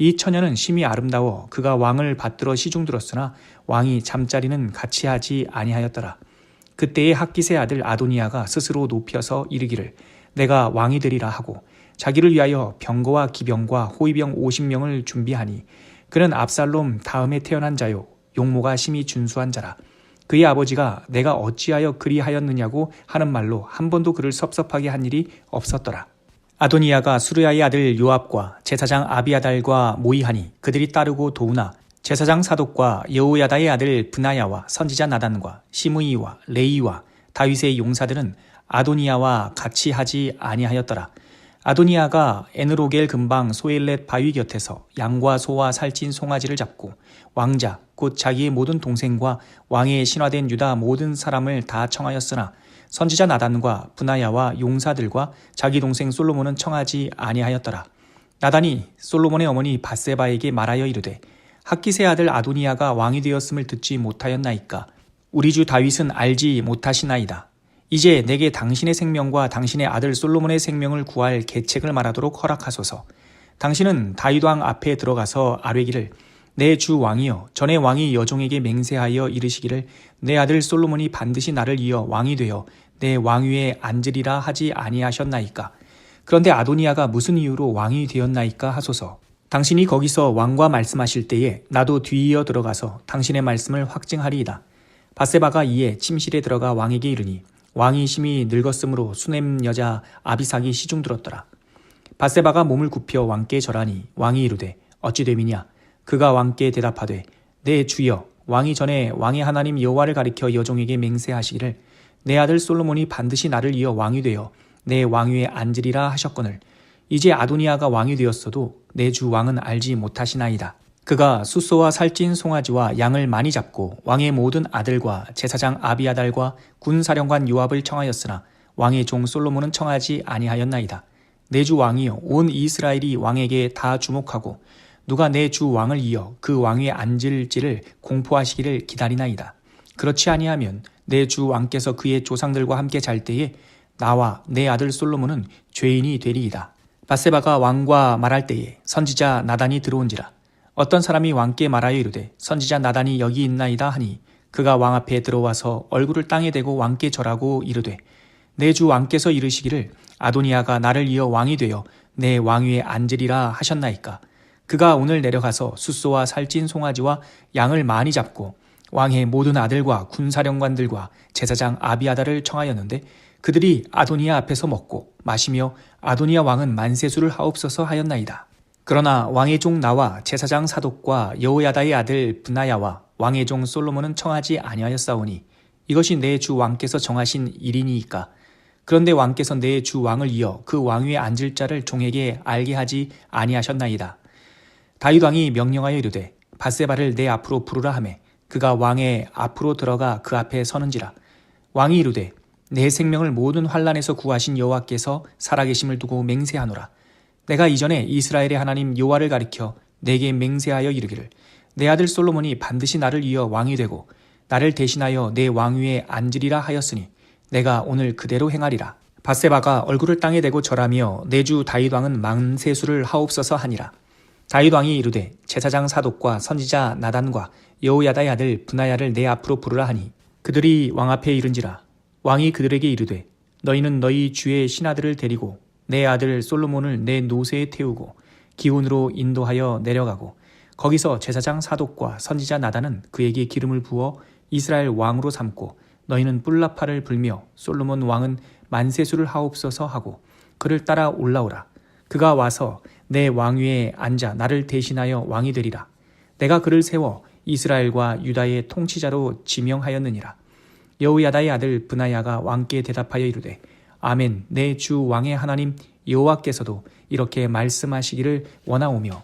이 처녀는 심히 아름다워 그가 왕을 받들어 시중 들었으나 왕이 잠자리는 같이 하지 아니하였더라. 그때의 학기세 아들 아도니아가 스스로 높여서 이르기를 내가 왕이 되리라 하고 자기를 위하여 병거와 기병과 호위병 50명을 준비하니 그는 압살롬 다음에 태어난 자요 용모가 심히 준수한 자라. 그의 아버지가 내가 어찌하여 그리하였느냐고 하는 말로 한 번도 그를 섭섭하게 한 일이 없었더라. 아도니아가 수르야의 아들 요압과 제사장 아비아달과 모이하니 그들이 따르고 도우나 제사장 사독과 여호야다의 아들 브나야와 선지자 나단과 시므이와 레이와 다윗의 용사들은 아도니아와 같이 하지 아니하였더라. 아도니아가 에느로겔 근방 소엘렛 바위 곁에서 양과 소와 살찐 송아지를 잡고 왕자 곧 자기의 모든 동생과 왕의 신화된 유다 모든 사람을 다 청하였으나 선지자 나단과 분하야와 용사들과 자기 동생 솔로몬은 청하지 아니하였더라. 나단이 솔로몬의 어머니 바세바에게 말하여 이르되 학기세 아들 아도니아가 왕이 되었음을 듣지 못하였나이까 우리 주 다윗은 알지 못하시나이다. 이제 내게 당신의 생명과 당신의 아들 솔로몬의 생명을 구할 계책을 말하도록 허락하소서. 당신은 다윗 왕 앞에 들어가서 아뢰기를 내 주 왕이여 전에 왕이 여종에게 맹세하여 이르시기를 내 아들 솔로몬이 반드시 나를 이어 왕이 되어 내 왕위에 앉으리라 하지 아니하셨나이까. 그런데 아도니아가 무슨 이유로 왕이 되었나이까 하소서. 당신이 거기서 왕과 말씀하실 때에 나도 뒤이어 들어가서 당신의 말씀을 확증하리이다. 바세바가 이에 침실에 들어가 왕에게 이르니 왕이 심히 늙었으므로 수넴 여자 아비삭이 시중 들었더라. 바세바가 몸을 굽혀 왕께 절하니 왕이 이르되 어찌 됨이냐 그가 왕께 대답하되 내 주여 왕이 전에 왕의 하나님 여호와를 가리켜 여종에게 맹세하시기를 내 아들 솔로몬이 반드시 나를 이어 왕이 되어 내 왕위에 앉으리라 하셨거늘 이제 아도니아가 왕이 되었어도 내 주 왕은 알지 못하시나이다. 그가 숫소와 살찐 송아지와 양을 많이 잡고 왕의 모든 아들과 제사장 아비아달과 군사령관 요압을 청하였으나 왕의 종 솔로몬은 청하지 아니하였나이다. 내주 왕이여 온 이스라엘이 왕에게 다 주목하고 누가 내 주 왕을 이어 그 왕위에 앉을지를 공포하시기를 기다리나이다. 그렇지 아니하면 내 주 왕께서 그의 조상들과 함께 잘 때에 나와 내 아들 솔로몬은 죄인이 되리이다. 바세바가 왕과 말할 때에 선지자 나단이 들어온지라 어떤 사람이 왕께 말하여 이르되 선지자 나단이 여기 있나이다 하니 그가 왕 앞에 들어와서 얼굴을 땅에 대고 왕께 절하고 이르되 내 주 왕께서 이르시기를 아도니아가 나를 이어 왕이 되어 내 왕위에 앉으리라 하셨나이까 그가 오늘 내려가서 숫소와 살찐 송아지와 양을 많이 잡고 왕의 모든 아들과 군사령관들과 제사장 아비아다를 청하였는데 그들이 아도니아 앞에서 먹고 마시며 아도니아 왕은 만세수를 하옵소서 하였나이다. 그러나 왕의 종 나와 제사장 사독과 여호야다의 아들 브나야와 왕의 종 솔로몬은 청하지 아니하였사오니 이것이 내 주 왕께서 정하신 일이니이까 그런데 왕께서 내 주 왕을 이어 그 왕위에 앉을 자를 종에게 알게 하지 아니하셨나이다. 다윗 왕이 명령하여 이르되 바세바를 내 앞으로 부르라 하매 그가 왕의 앞으로 들어가 그 앞에 서는지라. 왕이 이르되 내 생명을 모든 환란에서 구하신 여호와께서 살아계심을 두고 맹세하노라. 내가 이전에 이스라엘의 하나님 여호와를 가리켜 내게 맹세하여 이르기를. 내 아들 솔로몬이 반드시 나를 이어 왕이 되고 나를 대신하여 내 왕위에 앉으리라 하였으니 내가 오늘 그대로 행하리라. 바세바가 얼굴을 땅에 대고 절하며 내주 다윗 왕은 만세수를 하옵소서 하니라 다윗 왕이 이르되 제사장 사독과 선지자 나단과 여호야다의 아들 분하야를 내 앞으로 부르라 하니 그들이 왕 앞에 이른지라. 왕이 그들에게 이르되 너희는 너희 주의 신하들을 데리고 내 아들 솔로몬을 내 노새에 태우고 기운으로 인도하여 내려가고 거기서 제사장 사독과 선지자 나단은 그에게 기름을 부어 이스라엘 왕으로 삼고 너희는 뿔라파를 불며 솔로몬 왕은 만세수를 하옵소서 하고 그를 따라 올라오라. 그가 와서 내 왕위에 앉아 나를 대신하여 왕이 되리라 내가 그를 세워 이스라엘과 유다의 통치자로 지명하였느니라 여우야다의 아들 브나야가 왕께 대답하여 이르되 아멘 내 주 왕의 하나님 여호와께서도 이렇게 말씀하시기를 원하오며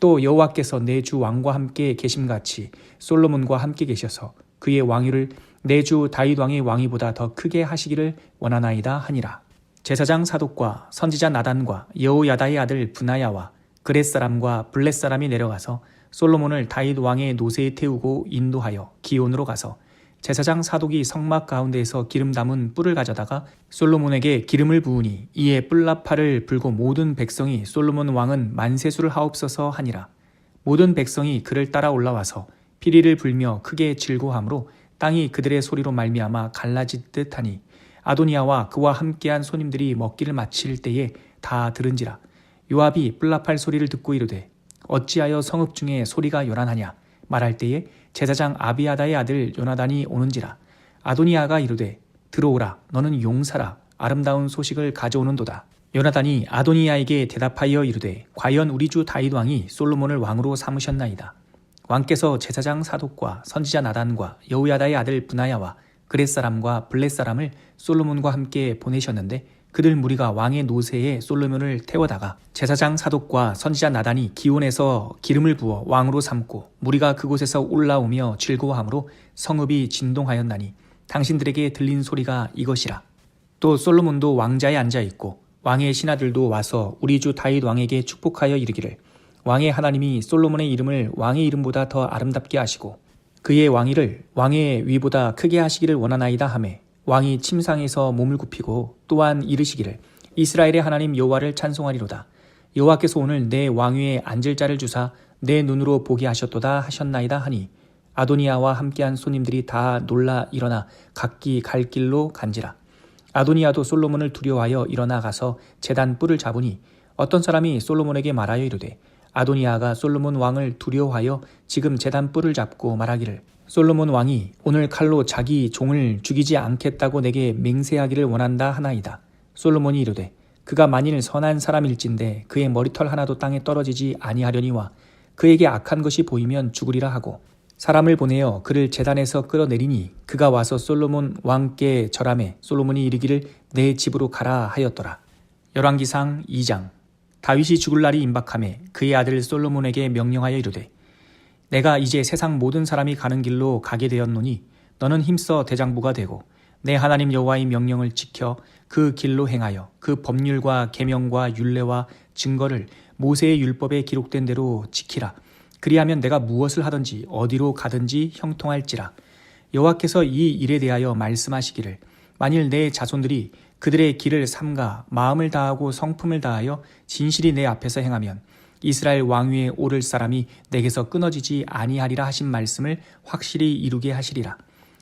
또 여호와께서 내 주 왕과 함께 계심같이 솔로몬과 함께 계셔서 그의 왕위를 내 주 다윗 왕의 왕위보다 더 크게 하시기를 원하나이다 하니라. 제사장 사독과 선지자 나단과 여호야다의 아들 분하야와 그렛 사람과 블렛 사람이 내려가서 솔로몬을 다윗 왕의 노새에 태우고 인도하여 기온으로 가서 제사장 사독이 성막 가운데에서 기름 담은 뿔을 가져다가 솔로몬에게 기름을 부으니 이에 뿔나팔을 불고 모든 백성이 솔로몬 왕은 만세수를 하옵소서 하니라. 모든 백성이 그를 따라 올라와서 피리를 불며 크게 질고함으로 땅이 그들의 소리로 말미암아 갈라질 듯하니 아도니아와 그와 함께한 손님들이 먹기를 마칠 때에 다 들은지라 요압이 뿔나팔 소리를 듣고 이르되 어찌하여 성읍 중에 소리가 요란하냐? 말할 때에 제사장 아비아다의 아들 요나단이 오는지라. 아도니아가 이르되 들어오라. 너는 용사라. 아름다운 소식을 가져오는도다. 요나단이 아도니아에게 대답하여 이르되 과연 우리 주 다윗 왕이 솔로몬을 왕으로 삼으셨나이다. 왕께서 제사장 사독과 선지자 나단과 여우야다의 아들 분하야와 그렛 사람과 블렛 사람을 솔로몬과 함께 보내셨는데 그들 무리가 왕의 노새에 솔로몬을 태워다가 제사장 사독과 선지자 나단이 기온에서 기름을 부어 왕으로 삼고 무리가 그곳에서 올라오며 즐거워하므로 성읍이 진동하였나니 당신들에게 들린 소리가 이것이라. 또 솔로몬도 왕자에 앉아 있고 왕의 신하들도 와서 우리 주 다윗 왕에게 축복하여 이르기를. 왕의 하나님이 솔로몬의 이름을 왕의 이름보다 더 아름답게 하시고 그의 왕위를 왕의 위보다 크게 하시기를 원하나이다 하매 왕이 침상에서 몸을 굽히고 또한 이르시기를 이스라엘의 하나님 여호와를 찬송하리로다. 여호와께서 오늘 내 왕위에 앉을 자를 주사 내 눈으로 보게 하셨도다 하셨나이다 하니 아도니아와 함께한 손님들이 다 놀라 일어나 각기 갈 길로 간지라. 아도니아도 솔로몬을 두려워하여 일어나 가서 제단 뿔을 잡으니 어떤 사람이 솔로몬에게 말하여 이르되 아도니아가 솔로몬 왕을 두려워하여 지금 제단 뿔을 잡고 말하기를 솔로몬 왕이 오늘 칼로 자기 종을 죽이지 않겠다고 내게 맹세하기를 원한다 하나이다. 솔로몬이 이르되 그가 만일 선한 사람일진데 그의 머리털 하나도 땅에 떨어지지 아니하려니와 그에게 악한 것이 보이면 죽으리라 하고 사람을 보내어 그를 재단에서 끌어내리니 그가 와서 솔로몬 왕께 절함해 솔로몬이 이르기를 내 집으로 가라 하였더라. 열왕기상 2장 다윗이 죽을 날이 임박함에 그의 아들 솔로몬에게 명령하여 이르되 내가 이제 세상 모든 사람이 가는 길로 가게 되었노니 너는 힘써 대장부가 되고 내 하나님 여호와의 명령을 지켜 그 길로 행하여 그 법률과 계명과 율례와 증거를 모세의 율법에 기록된 대로 지키라. 그리하면 내가 무엇을 하든지 어디로 가든지 형통할지라. 여호와께서 이 일에 대하여 말씀하시기를 만일 내 자손들이 그들의 길을 삼가 마음을 다하고 성품을 다하여 진실이 내 앞에서 행하면 이스라엘 왕위에 오를 사람이 내게서 끊어지지 아니하리라 하신 말씀을 확실히 이루게 하시리라.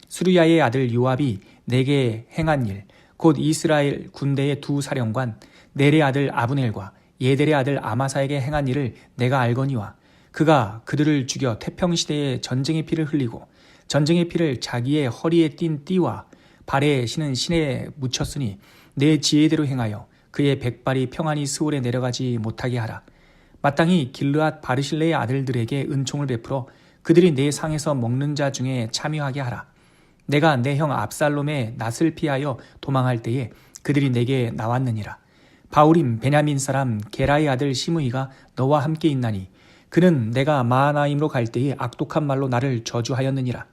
수르야의 아들 요압이 내게 행한 일, 곧 이스라엘 군대의 두 사령관 넬의 아들 아브넬과 예델의 아들 아마사에게 행한 일을 내가 알거니와 그가 그들을 죽여 태평 시대에 전쟁의 피를 흘리고 전쟁의 피를 자기의 허리에 띤 띠와 발에 신은 신에 묻혔으니 내 지혜대로 행하여 그의 백발이 평안히 스올에 내려가지 못하게 하라. 마땅히 길르앗 바르실레의 아들들에게 은총을 베풀어 그들이 내 상에서 먹는 자 중에 참여하게 하라. 내가 내 형 압살롬의 낯을 피하여 도망할 때에 그들이 내게 나왔느니라. 바울임 베냐민 사람 게라의 아들 시므이가 너와 함께 있나니 그는 내가 마하나임으로 갈 때에 악독한 말로 나를 저주하였느니라.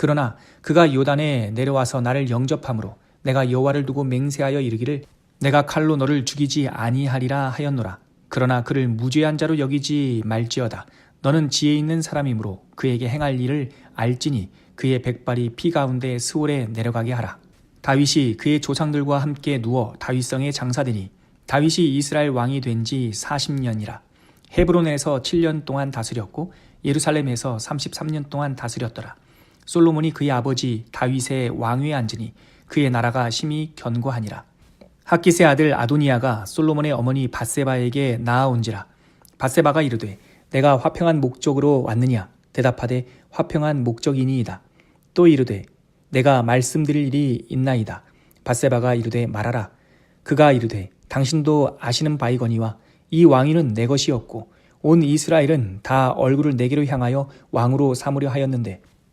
그러나 그가 요단에 내려와서 나를 영접함으로 내가 여호와를 두고 맹세하여 이르기를 내가 칼로 너를 죽이지 아니하리라 하였노라. 그러나 그를 무죄한 자로 여기지 말지어다. 너는 지혜 있는 사람이므로 그에게 행할 일을 알지니 그의 백발이 피 가운데 스올에 내려가게 하라. 다윗이 그의 조상들과 함께 누워 다윗성에 장사되니 다윗이 이스라엘 왕이 된 지 40년이라. 헤브론에서 7년 동안 다스렸고 예루살렘에서 33년 동안 다스렸더라. 솔로몬이 그의 아버지 다윗의 왕위에 앉으니 그의 나라가 심히 견고하니라. 학기세 아들 아도니아가 솔로몬의 어머니 바세바에게 나아온지라. 바세바가 이르되 내가 화평한 목적으로 왔느냐? 대답하되 화평한 목적이니이다. 또 이르되 내가 말씀드릴 일이 있나이다. 바세바가 이르되 말하라. 그가 이르되 당신도 아시는 바이거니와 이 왕위는 내 것이었고 온 이스라엘은 다 얼굴을 내게로 향하여 왕으로 삼으려 하였는데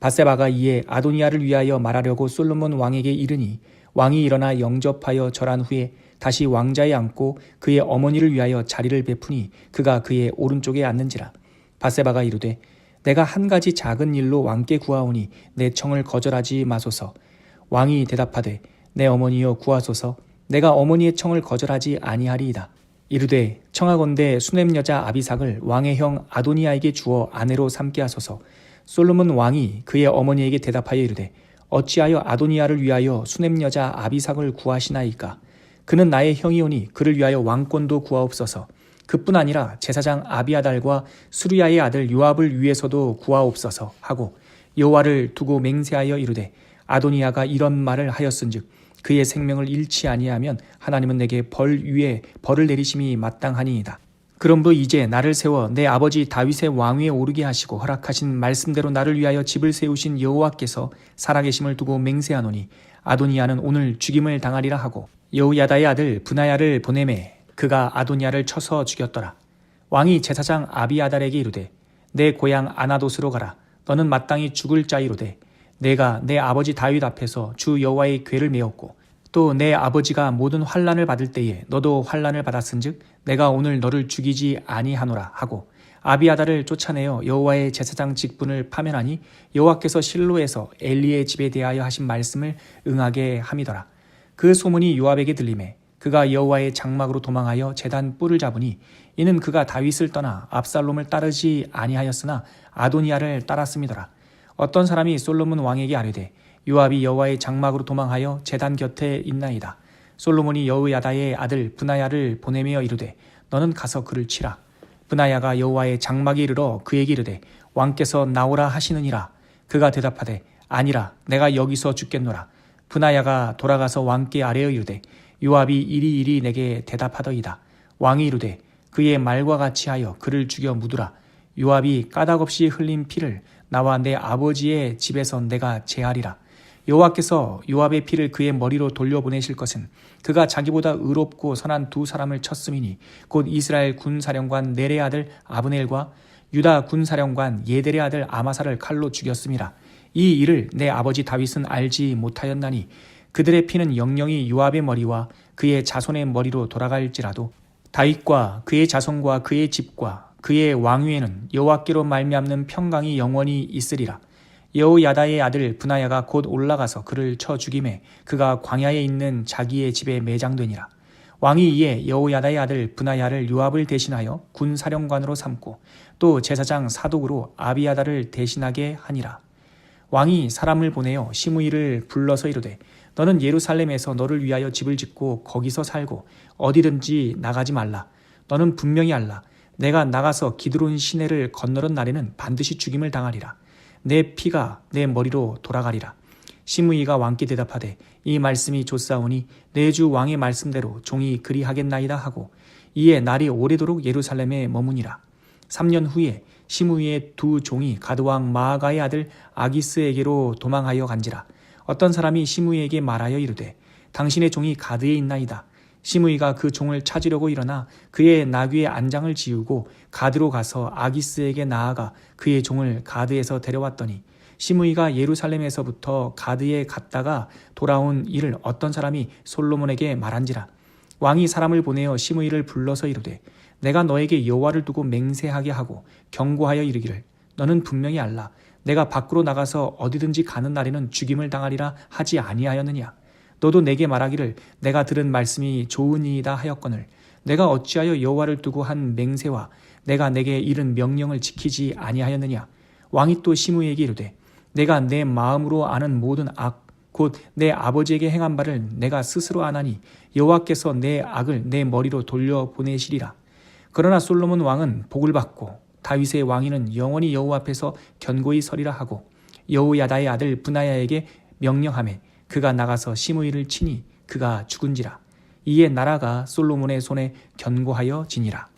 바세바가 이에 아도니아를 위하여 말하려고 솔로몬 왕에게 이르니 왕이 일어나 영접하여 절한 후에 다시 왕자에 앉고 그의 어머니를 위하여 자리를 베푸니 그가 그의 오른쪽에 앉는지라. 바세바가 이르되 내가 한 가지 작은 일로 왕께 구하오니 내 청을 거절하지 마소서. 왕이 대답하되 내 어머니여 구하소서. 내가 어머니의 청을 거절하지 아니하리이다. 이르되 청하건대 수냄 여자 아비삭을 왕의 형 아도니아에게 주어 아내로 삼게 하소서. 솔로몬 왕이 그의 어머니에게 대답하여 이르되 어찌하여 아도니아를 위하여 수냄 여자 아비삭을 구하시나이까? 그는 나의 형이오니 그를 위하여 왕권도 구하옵소서. 그뿐 아니라 제사장 아비아달과 수리아의 아들 요압을 위해서도 구하옵소서 하고 여호와를 두고 맹세하여 이르되 아도니아가 이런 말을 하였은즉 그의 생명을 잃지 아니하면 하나님은 내게 벌 위에 벌을 내리심이 마땅하니이다. 그러므로 이제 나를 세워 내 아버지 다윗의 왕위에 오르게 하시고 허락하신 말씀대로 나를 위하여 집을 세우신 여호와께서 살아계심을 두고 맹세하노니 아도니아는 오늘 죽임을 당하리라 하고 여호야다의 아들 분하야를 보내매 그가 아도니아를 쳐서 죽였더라. 왕이 제사장 아비아달에게 이르되 내 고향 아나돗으로 가라. 너는 마땅히 죽을 자이로되 내가 내 아버지 다윗 앞에서 주 여호와의 궤를 메었고 또 내 아버지가 모든 환란을 받을 때에 너도 환란을 받았은즉 내가 오늘 너를 죽이지 아니하노라 하고 아비아달을 쫓아내어 여호와의 제사장 직분을 파면하니 여호와께서 실로에서 엘리의 집에 대하여 하신 말씀을 응하게 함이더라. 그 소문이 요압에게 들림에 그가 여호와의 장막으로 도망하여 제단 뿔을 잡으니 이는 그가 다윗을 떠나 압살롬을 따르지 아니하였으나 아도니아를 따랐음이더라. 어떤 사람이 솔로몬 왕에게 아뢰되 요압이 여호와의 장막으로 도망하여 제단 곁에 있나이다. 솔로몬이 여호야다의 아들 분하야를 보내며 이르되 너는 가서 그를 치라. 분하야가 여호와의 장막에 이르러 그에게 이르되 왕께서 나오라 하시느니라. 그가 대답하되 아니라 내가 여기서 죽겠노라. 분하야가 돌아가서 왕께 아뢰어 이르되 요압이 이리 이리 내게 대답하더이다. 왕이 이르되 그의 말과 같이 하여 그를 죽여 묻으라. 요압이 까닭없이 흘린 피를 나와 내 아버지의 집에서 내가 제하리라. 여호와께서 요압의 피를 그의 머리로 돌려보내실 것은 그가 자기보다 의롭고 선한 두 사람을 쳤음이니 곧 이스라엘 군사령관 네레 아들 아브넬과 유다 군사령관 예델의 아들 아마사를 칼로 죽였음이라. 이 일을 내 아버지 다윗은 알지 못하였나니 그들의 피는 영영이 요압의 머리와 그의 자손의 머리로 돌아갈지라도 다윗과 그의 자손과 그의 집과 그의 왕위에는 여호와께로 말미암는 평강이 영원히 있으리라. 여호야다의 아들 분하야가 곧 올라가서 그를 쳐 죽임에 그가 광야에 있는 자기의 집에 매장되니라. 왕이 이에 여호야다의 아들 분하야를 요압을 대신하여 군 사령관으로 삼고 또 제사장 사독으로 아비야다를 대신하게 하니라. 왕이 사람을 보내어 시므이를 불러서 이르되 너는 예루살렘에서 너를 위하여 집을 짓고 거기서 살고 어디든지 나가지 말라. 너는 분명히 알라. 내가 나가서 기드론 시내를 건너는 날에는 반드시 죽임을 당하리라. 내 피가 내 머리로 돌아가리라. 시므이가 왕께 대답하되 이 말씀이 좋사오니 내 주 왕의 말씀대로 종이 그리하겠나이다 하고 이에 날이 오래도록 예루살렘에 머무니라. 3년 후에 시므이의 두 종이 가드왕 마아가의 아들 아기스에게로 도망하여 간지라. 어떤 사람이 시므이에게 말하여 이르되 당신의 종이 가드에 있나이다. 시므이가 그 종을 찾으려고 일어나 그의 나귀의 안장을 지우고 가드로 가서 아기스에게 나아가 그의 종을 가드에서 데려왔더니 시므이가 예루살렘에서부터 가드에 갔다가 돌아온 일을 어떤 사람이 솔로몬에게 말한지라. 왕이 사람을 보내어 시므이를 불러서 이르되 내가 너에게 여호와를 두고 맹세하게 하고 경고하여 이르기를. 너는 분명히 알라. 내가 밖으로 나가서 어디든지 가는 날에는 죽임을 당하리라 하지 아니하였느냐 너도 내게 말하기를 내가 들은 말씀이 좋으니이다 하였거늘. 내가 어찌하여 여호와를 두고 한 맹세와 내가 내게 이른 명령을 지키지 아니하였느냐? 왕이 또 시므에게 이르되 내가 내 마음으로 아는 모든 악 곧 내 아버지에게 행한 바를 내가 스스로 아나니 여호와께서 내 악을 내 머리로 돌려 보내시리라. 그러나 솔로몬 왕은 복을 받고 다윗의 왕위는 영원히 여호와 앞에서 견고히 서리라 하고 여호야다의 아들 분하야에게 명령하매 그가 나가서 시므이를 치니 그가 죽은지라. 이에 나라가 솔로몬의 손에 견고하여 지니라.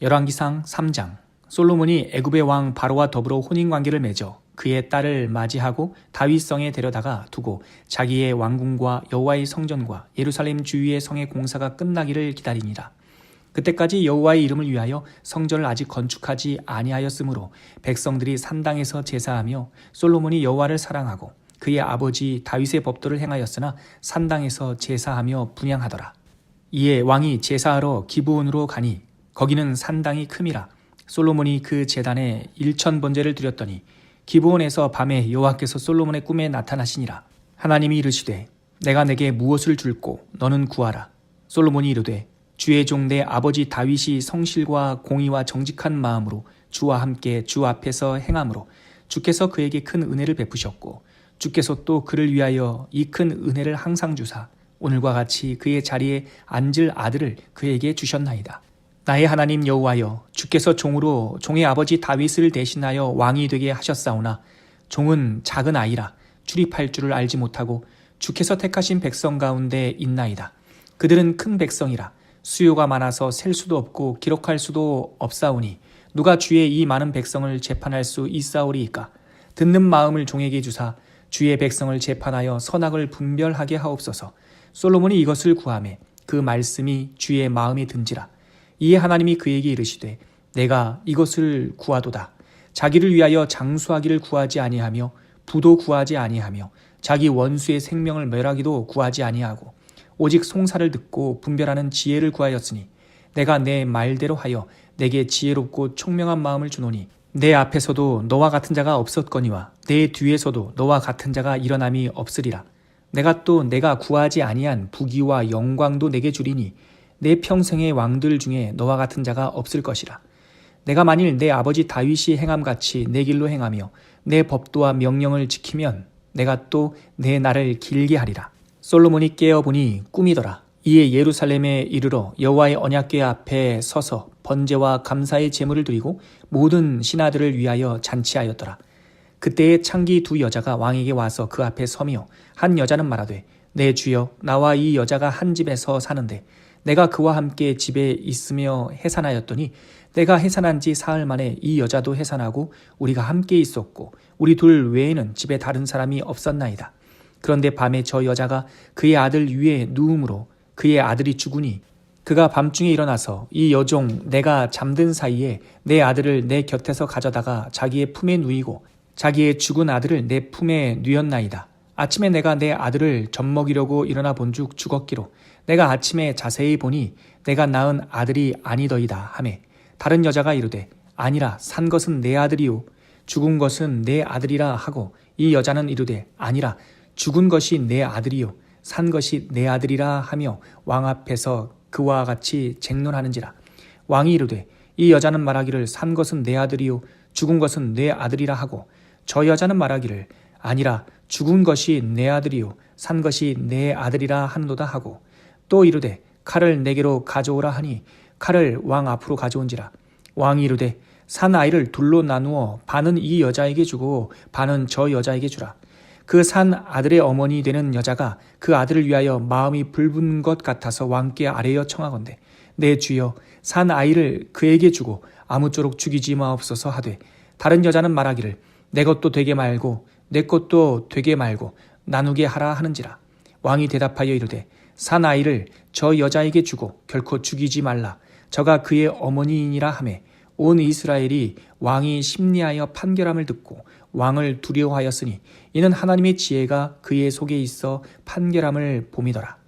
열왕기상 3장. 솔로몬이 애굽의 왕 바로와 더불어 혼인 관계를 맺어 그의 딸을 맞이하고 다윗성에 데려다가 두고 자기의 왕궁과 여호와의 성전과 예루살렘 주위의 성의 공사가 끝나기를 기다리니라. 그때까지 여호와의 이름을 위하여 성전을 아직 건축하지 아니하였으므로 백성들이 산당에서 제사하며 솔로몬이 여호와를 사랑하고 그의 아버지 다윗의 법도를 행하였으나 산당에서 제사하며 분양하더라. 이에 왕이 제사하러 기브온으로 가니 거기는 산당이 큼이라 솔로몬이 그 제단에 일천 번제를 드렸더니 기브온에서 밤에 여호와께서 솔로몬의 꿈에 나타나시니라 하나님이 이르시되 내가 내게 무엇을 줄고 너는 구하라 솔로몬이 이르되 주의 종 내 아버지 다윗이 성실과 공의와 정직한 마음으로 주와 함께 주 앞에서 행함으로 주께서 그에게 큰 은혜를 베푸셨고 주께서 또 그를 위하여 이 큰 은혜를 항상 주사 오늘과 같이 그의 자리에 앉을 아들을 그에게 주셨나이다. 나의 하나님 여호와여 주께서 종으로 종의 아버지 다윗을 대신하여 왕이 되게 하셨사오나 종은 작은 아이라 출입할 줄을 알지 못하고 주께서 택하신 백성 가운데 있나이다. 그들은 큰 백성이라 수요가 많아서 셀 수도 없고 기록할 수도 없사오니 누가 주의 이 많은 백성을 재판할 수 있사오리이까 듣는 마음을 종에게 주사 주의 백성을 재판하여 선악을 분별하게 하옵소서. 솔로몬이 이것을 구하매 그 말씀이 주의 마음에 든지라. 이에 하나님이 그에게 이르시되 내가 이것을 구하도다. 자기를 위하여 장수하기를 구하지 아니하며 부도 구하지 아니하며 자기 원수의 생명을 멸하기도 구하지 아니하고 오직 송사를 듣고 분별하는 지혜를 구하였으니 내가 내 말대로 하여 내게 지혜롭고 총명한 마음을 주노니 내 앞에서도 너와 같은 자가 없었거니와 내 뒤에서도 너와 같은 자가 일어남이 없으리라. 내가 또 내가 구하지 아니한 부귀와 영광도 내게 주리니 내 평생의 왕들 중에 너와 같은 자가 없을 것이라. 내가 만일 내 아버지 다윗이 행함 같이 내 길로 행하며 내 법도와 명령을 지키면 내가 또 내 날을 길게 하리라. 솔로몬이 깨어 보니 꿈이더라. 이에 예루살렘에 이르러 여호와의 언약궤 앞에 서서 번제와 감사의 제물을 드리고 모든 신하들을 위하여 잔치하였더라. 그때에 창기 두 여자가 왕에게 와서 그 앞에 서며 한 여자는 말하되 내 주여 나와 이 여자가 한 집에서 사는데 내가 그와 함께 집에 있으며 해산하였더니 내가 해산한 지 사흘 만에 이 여자도 해산하고 우리가 함께 있었고 우리 둘 외에는 집에 다른 사람이 없었나이다. 그런데 밤에 저 여자가 그의 아들 위에 누움으로 그의 아들이 죽으니 그가 밤중에 일어나서 이 여종 내가 잠든 사이에 내 아들을 내 곁에서 가져다가 자기의 품에 누이고 자기의 죽은 아들을 내 품에 누였나이다. 아침에 내가 내 아들을 젖먹이려고 일어나 본즉 죽었기로 내가 아침에 자세히 보니 내가 낳은 아들이 아니더이다 하매 다른 여자가 이르되 아니라 산 것은 내 아들이요 죽은 것은 내 아들이라 하고 이 여자는 이르되 아니라 죽은 것이 내 아들이요 산 것이 내 아들이라 하며 왕 앞에서 그와 같이 쟁론하는지라. 왕이 이르되 이 여자는 말하기를 산 것은 내 아들이요 죽은 것은 내 아들이라 하고 저 여자는 말하기를 아니라 죽은 것이 내 아들이요 산 것이 내 아들이라 하는도다 하고 또 이르되 칼을 내게로 가져오라 하니 칼을 왕 앞으로 가져온지라. 왕이 이르되 산 아이를 둘로 나누어 반은 이 여자에게 주고 반은 저 여자에게 주라 그 산 아들의 어머니 되는 여자가 그 아들을 위하여 마음이 불붙는 것 같아서 왕께 아뢰어 청하건대 내 주여 산 아이를 그에게 주고 아무쪼록 죽이지 마옵소서 하되 다른 여자는 말하기를 내 것도 되게 말고 내 것도 되게 말고 나누게 하라 하는지라. 왕이 대답하여 이르되 산 아이를 저 여자에게 주고 결코 죽이지 말라. 저가 그의 어머니이니라 하매 온 이스라엘이 왕이 심리하여 판결함을 듣고 왕을 두려워하였으니 이는 하나님의 지혜가 그의 속에 있어 판결함을 봄이더라.